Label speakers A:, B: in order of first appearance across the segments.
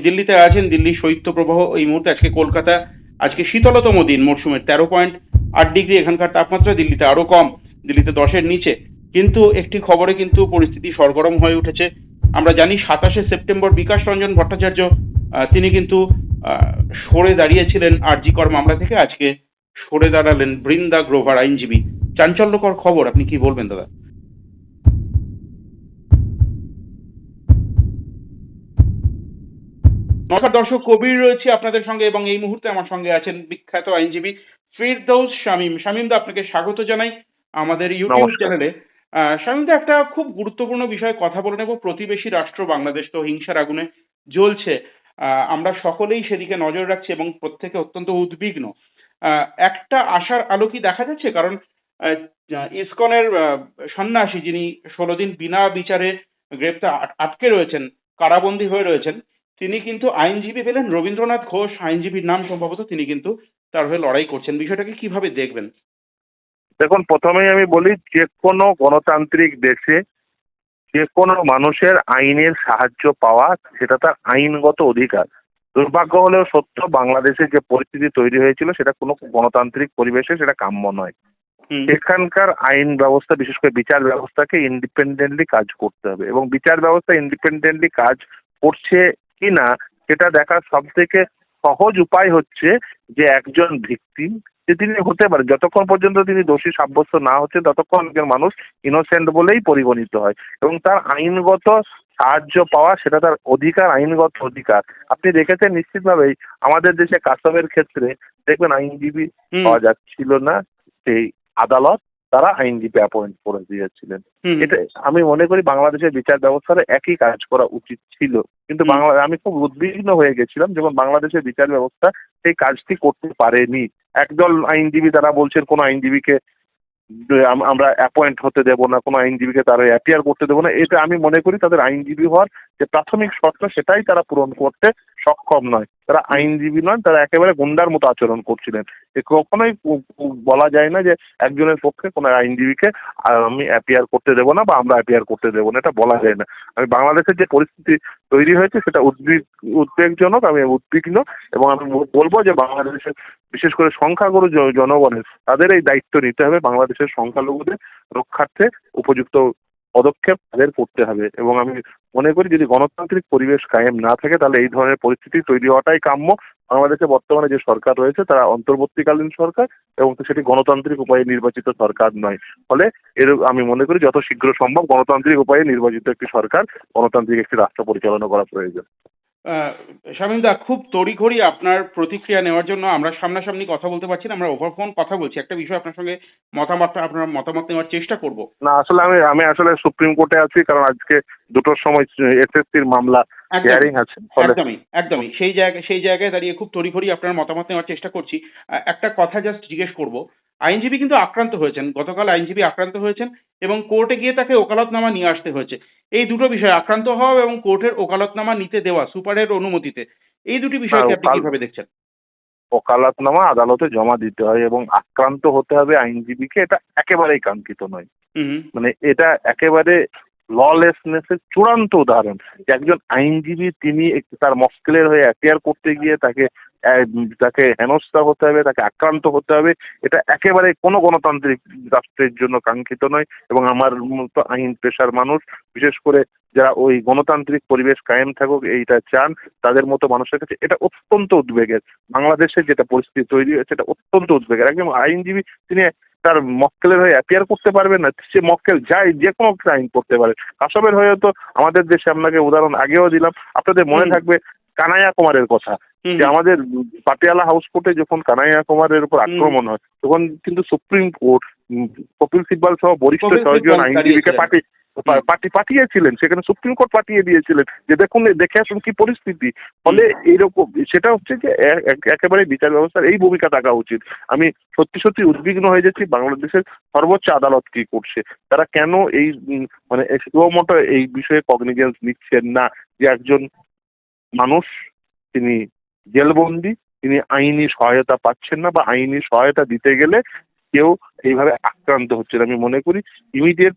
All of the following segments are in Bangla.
A: দিল্লিতে আছেন দিল্লি শৈত্য প্রবাহ। এই মুহূর্তে আজকে কলকাতা, আজকে শীতলতম দিন, মরশুমের তেরো পয়েন্ট আট ডিগ্রি। এখানকার তাপমাত্রা দিল্লিতে আরও কম, দিল্লিতে দশের নিচে। কিন্তু একটি খবরে কিন্তু পরিস্থিতি সরগরম হয়ে উঠেছে। আমরা জানি সাতাশে সেপ্টেম্বর বিকাশ রঞ্জন ভট্টাচার্য তিনি কিন্তু সরে দাঁড়িয়েছিলেন আরজিকর মামলা থেকে। আজকে সরে দাঁড়ালেন বৃন্দা গ্রোভার আইনজীবী। চাঞ্চল্যকর খবর, আপনি কি বলবেন দাদা? নমস্কার দর্শক কবির রয়েছে আপনাদের সঙ্গে এবং এই মুহূর্তে আমার সঙ্গে আছেন বিখ্যাত আইনজীবী ফিরদৌস শামীম। শামীম দা আপনাকে স্বাগত জানাই আমাদের ইউটিউব চ্যানেলে শামীম দা একটা খুব গুরুত্বপূর্ণ বিষয়ে কথা বলে নেব। প্রতিবেশী রাষ্ট্র বাংলাদেশ তো হিংসার আগুনে জ্বলছে। আমরা সকলেই সেদিকে নজর রাখছি এবং প্রত্যেকে অত্যন্ত উদ্বিগ্ন। আহ, একটা আশার আলো কি দেখা যাচ্ছে কারণ ইসকনের সন্ন্যাসী যিনি ষোলো দিন বিনা বিচারে গ্রেপ্তার আটকে রয়েছেন কারাবন্দী হয়ে রয়েছেন তিনি কিন্তু আইনজীবী পেলেন রবীন্দ্রনাথ ঘোষ আইনজীবীর নাম সম্ভবত তিনি কিন্তু তার হয়ে লড়াই করছেন। বিষয়টাকে কীভাবে দেখবেন?
B: দেখুন প্রথমেই আমি বলি যে কোনো গণতান্ত্রিক দেশে যে কোনো মানুষের আইনের সাহায্য পাওয়া সেটা তার আইনগত অধিকার। দুর্ভাগ্য হলেও সত্য বাংলাদেশে যে পরিস্থিতি তৈরি হয়েছিল সেটা কোনো গণতান্ত্রিক পরিবেশে সেটা কাম্য নয়।
A: হুম,
B: এখানকার আইন ব্যবস্থা বিশেষ করে বিচার ব্যবস্থাকে ইন্ডিপেন্ডেন্টলি কাজ করতে হবে। এবং বিচার ব্যবস্থা ইন্ডিপেন্ডেন্টলি কাজ করছে কি না সেটা দেখার সব থেকে সহজ উপায় হচ্ছে যে একজন ভিকটিম যে তিনি হতে পারে যতক্ষণ পর্যন্ত তিনি দোষী সাব্যস্ত না হচ্ছে ততক্ষণ একজন মানুষ ইনোসেন্ট বলেই পরিগণিত হয় এবং তার আইনগত সাহায্য পাওয়া সেটা তার অধিকার আইনগত অধিকার। আপনি দেখেছেন নিশ্চিতভাবেই আমাদের দেশে কাস্টমের ক্ষেত্রে দেখবেন আইনজীবী পাওয়া যাচ্ছিল না সেই আদালত। তারা আইনজীবী অ্যাপয়েন্ট করে দিয়েছিলেন। এটা আমি মনে করি বাংলাদেশের বিচার ব্যবস্থার একই কাজ করা উচিত ছিল। কিন্তু বাংলা আমি খুব উদ্বিগ্ন হয়ে গেছিলাম যখন বাংলাদেশের বিচার ব্যবস্থা সেই কাজটি করতে পারেনি। একদল আইনজীবী তারা বলছেন কোনো আইনজীবীকে আমরা অ্যাপয়েন্ট হতে দেব না কোনো আইনজীবীকে তারা অ্যাপিয়ার করতে দেবো না। এটা আমি মনে করি তাদের আইনজীবী হওয়ার যে প্রাথমিক শর্ত সেটাই তারা পূরণ করতে সক্ষম নয়। তারা আইনজীবী নন, তারা একেবারে গুন্ডার মতো আচরণ করছিলেন। কখনোই বলা যায় না যে একজনের পক্ষে কোনো আইনজীবীকে আমি অ্যাপিয়ার করতে দেবো না বা আমরা অ্যাপিয়ার করতে দেবো না, এটা বলা যায় না। আমি বাংলাদেশের যে পরিস্থিতি তৈরি হয়েছে, সেটা উদ্বিগ, উদ্বেগজনক, আমি উদ্বিগ্ন এবং আমি বলব যে বাংলাদেশের বিশেষ করে সংখ্যাগুরু জনগণের, তাদের এই দায়িত্ব নিতে হবে বাংলাদেশের সংখ্যালঘুদের রক্ষার্থে উপযুক্ত পদক্ষেপ তাদের করতে হবে এবং আমি মনে করি যদি গণতান্ত্রিক পরিবেশ কায়েম না থাকে, তাহলে এই ধরনের পরিস্থিতি তৈরি হওয়াটাই কাম্য। বাংলাদেশে বর্তমানে যে সরকার রয়েছে, তারা অন্তর্বর্তীকালীন সরকার এবং সেটি গণতান্ত্রিক উপায়ে নির্বাচিত সরকার নয়। ফলে এর আমি মনে করি যত শীঘ্র সম্ভব গণতান্ত্রিক উপায়ে নির্বাচিত একটি সরকার, গণতান্ত্রিক একটি রাষ্ট্র পরিচালনা করা প্রয়োজন।
A: আহ, শামীম দা খুব তড়িঘড়ি আপনার প্রতিক্রিয়া নেওয়ার জন্য আমরা সামনাসামনি কথা বলতে পারছি না আমরা ওভার ফোন কথা বলছি। একটা বিষয় আপনার সঙ্গে মতামত আপনার মতামত নেওয়ার চেষ্টা করব।
B: না আসলে আমি আমি আসলে সুপ্রিম কোর্টে আছি কারণ আজকে দুটোর সময় এসএসসি এসএসসির মামলা হিয়ারিং আছে
A: একদমই একদমই। সেই জায়গায় সেই জায়গায় দাঁড়িয়ে খুব তড়িঘড়ি আপনার মতামত নেওয়ার চেষ্টা করছি। একটা কথা জাস্ট জিজ্ঞেস করব। আইনজীবী কিন্তু আক্রান্ত হয়েছেন। গতকাল আইনজীবী আক্রান্ত হয়েছেন এবং কোর্টে গিয়ে তাকে ওকালতনামা নিয়ে আসতে হয়েছে। এই দুটো বিষয় আক্রান্ত হওয়া এবং কোর্টের ওকালতনামা নিতে দেওয়া সুপারের অনুমতিতে। এই দুটি বিষয়কে আপনি কীভাবে দেখছেন?
B: ওকালতনামা আদালতে জমা দিতে হয় এবং আক্রান্ত হতে হবে আইনজীবীকে। এটা একেবারেই কাঙ্ক্ষিত নয়। মানে এটা একেবারে ললেসনেসের চূড়ান্ত উদাহরণ একজন আইনজীবী তিনি তার মক্কেলের হয়ে অ্যাপিয়ার করতে গিয়ে তাকে তাকে হেনস্থা হতে হবে, তাকে আক্রান্ত হতে হবে। এটা একেবারে কোনো গণতান্ত্রিক রাষ্ট্রের জন্য কাঙ্ক্ষিত নয় এবং আমার মতো আইন পেশার মানুষ, বিশেষ করে যারা ওই গণতান্ত্রিক পরিবেশ কায়েম থাকুক, এইটা চান, তাদের মতো মানুষের কাছে এটা অত্যন্ত উদ্বেগের। বাংলাদেশে যেটা পরিস্থিতি তৈরি হয়েছে, এটা অত্যন্ত উদ্বেগের। একজন আইনজীবী, তিনি তার মক্কেলের হয়ে অ্যাপিয়ার করতে পারবে না। সে মক্কেল যাই যে কোনো ক্রাইম করতে পারে। কাসবের হয়ে তো আমাদের দেশে আপনাকে উদাহরণ আগেও দিলাম। আপনাদের মনে থাকবে কানাইয়া কুমারের কথা। যে আমাদের পাটিয়ালা হাউস কোর্টে যখন কানাইয়া কুমারের উপর আক্রমণ হয় তখন কিন্তু সুপ্রিম কোর্ট কপিল সিব্বাল সহ বরিষ্ঠ ছয়জন আইনজীবীকে পাঠিয়ে পা- পাঠি পাঠিয়েছিলেন সেখানে সুপ্রিম কোর্ট পাঠিয়ে দিয়েছিলেন। যে দেখুন দেখে আসুন কি পরিস্থিতি। ফলে এইরকম সেটা হচ্ছে যে একেবারে বিচার ব্যবস্থার এই ভূমিকা থাকা উচিত। আমি সত্যি সত্যি উদ্বিগ্ন হয়ে যাচ্ছি বাংলাদেশের সর্বোচ্চ আদালত কি করছে? তারা কেন এই মানে মতো এই বিষয়ে কগনিজেন্স নিচ্ছেন না যে একজন মানুষ তিনি জেলবন্দি তিনি আইনি সহায়তা পাচ্ছেন না বা আইনি সহায়তা দিতে গেলে কেউ এইভাবে আক্রান্ত হচ্ছেন। আমি মনে করি ইমিডিয়েট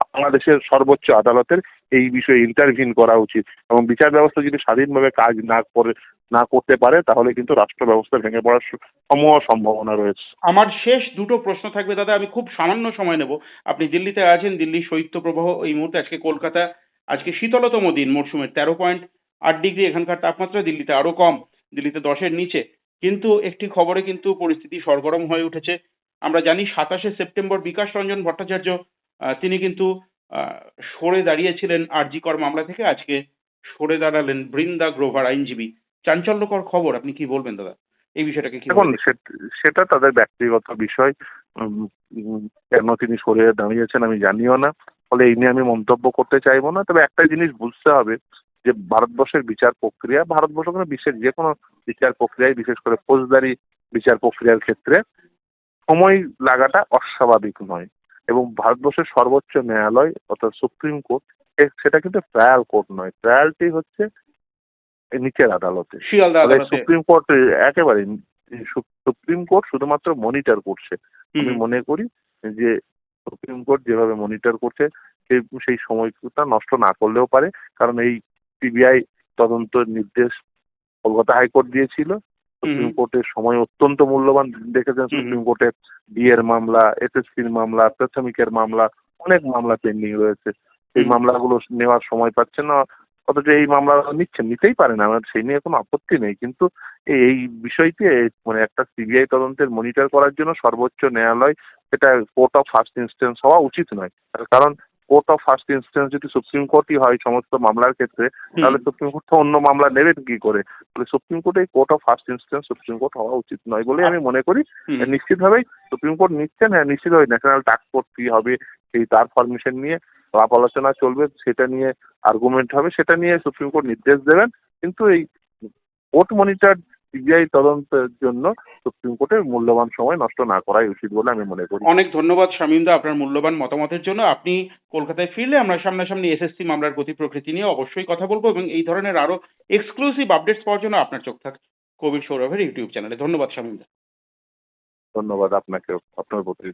B: বাংলাদেশের সর্বোচ্চ আদালতের এই বিষয়ে ইন্টারভিন করা উচিত। এবং বিচার ব্যবস্থা যদি স্বাধীনভাবে কাজ না করে, না করতে পারে, তাহলে কিন্তু রাষ্ট্র ব্যবস্থা ভেঙে পড়ার সমূহ সম্ভাবনা রয়েছে।
A: আমার শেষ দুটো প্রশ্ন থাকবে, দাদা। আমি খুব সামান্য সময় নেব। আপনি দিল্লিতে আছেন, দিল্লির শৈত্য প্রবাহ এই মুহূর্তে আজকে কলকাতা, আজকে শীতলতম দিন মরশুমের তেরো পয়েন্ট আট ডিগ্রি এখানকার তাপমাত্রা দিল্লিতে আরও কম, দিল্লিতে দশের নিচে। কিন্তু একটি খবরে কিন্তু পরিস্থিতি সরগরম হয়ে উঠেছে। আমরা জানি সাতাশে সেপ্টেম্বর বিকাশ রঞ্জন ভট্টাচার্য তিনি কিন্তু সরে দাঁড়িয়েছিলেন আরজিকর মামলা থেকে। আজকে সরে দাঁড়ালেন বৃন্দা গ্রোভার আইনজীবী। চাঞ্চল্যকর খবর আপনি কি বলবেন দাদা? এই বিষয়টাকে কি?
B: সেটা তাদের ব্যক্তিগত বিষয়। কেন তিনি সরে দাঁড়িয়েছেন আমি জানিও না। ফলে এই নিয়ে আমি মন্তব্য করতে চাইব না। তবে একটা জিনিস বুঝতে হবে যে ভারতবর্ষের বিচার প্রক্রিয়া ভারতবর্ষ কোনো বিশ্বের যে কোনো বিচার প্রক্রিয়ায় বিশেষ করে ফৌজদারি বিচার প্রক্রিয়ার ক্ষেত্রে সময় লাগাটা অস্বাভাবিক নয়। এবং ভারতবর্ষের সর্বোচ্চ ন্যায়ালয় অর্থাৎ সুপ্রিম কোর্ট সেটা কিন্তু ট্রায়াল কোর্ট নয়। ট্রায়ালটি হচ্ছে নিচের আদালতে। সুপ্রিম কোর্ট একেবারে সুপ্রিম কোর্ট শুধুমাত্র মনিটর করছে। আমি মনে করি যে সুপ্রিম কোর্ট যেভাবে মনিটর করছে সেই সেই সময়টা নষ্ট না করলেও পারে। কারণ এই সিবিআই তদন্ত নির্দেশ কলকাতা হাইকোর্ট দিয়েছিল। সুপ্রিম কোর্টের সময় অত্যন্ত মূল্যবান দেখেছেন সুপ্রিম কোর্টের বিয়ের মামলা এসএসসির মামলা প্রাথমিকের মামলা অনেক মামলা পেন্ডিং রয়েছে।
A: হুম।
B: মামলাগুলো নেওয়ার সময় পাচ্ছে না অথচ এই মামলা নিচ্ছেন নিতেই পারেন আমার সেই নিয়ে কোনো আপত্তি নেই। কিন্তু এই এই বিষয়টি মানে একটা সিবিআই তদন্তের মনিটর করার জন্য সর্বোচ্চ ন্যায়ালয় সেটা কোর্ট অফ ফার্স্ট ইনস্টেন্স হওয়া উচিত নয়। কারণ কোর্ট অফ ফার্স্ট ইনস্ট্যান্স যদি সুপ্রিম কোর্টই হয় সমস্ত মামলার ক্ষেত্রে তাহলে সুপ্রিম কোর্ট তো অন্য মামলা নেবেন কি করে? তাহলে সুপ্রিম কোর্টে court of first instance supreme court হওয়া উচিত নয় বলে আমি মনে করি।
A: হুম।
B: নিশ্চিতভাবেই সুপ্রিম কোর্ট নিচ্ছেন হ্যাঁ নিশ্চিতভাবে ন্যাশনাল টাস্ক ফোর্স কি হবে সেই তার পারমিশন নিয়ে আলাপ আলোচনা চলবে সেটা নিয়ে আর্গুমেন্ট হবে সেটা নিয়ে সুপ্রিম কোর্ট নির্দেশ দেবেন। কিন্তু এই কোর্ট মনিটর সিবিআই তদন্তের জন্য সুপ্রিম কোর্টের মূল্যবান সময় নষ্ট না করাই উচিত বলে আমি মনে করি।
A: অনেক ধন্যবাদ শামীমদা আপনার মূল্যবান মতামতের জন্য। আপনি কলকাতায় ফিরলে আমরা সামনাসামনি এসএসসি মামলার গতি প্রকৃতি নিয়ে অবশ্যই কথা বলব এবং এই ধরনের আরও এক্সক্লুসিভ আপডেটস পাওয়ার জন্য আপনার চোখ থাক কবির সৌরভের ইউটিউব চ্যানেলে। ধন্যবাদ শামীমদা
B: ধন্যবাদ আপনাকে আপনার প্রতি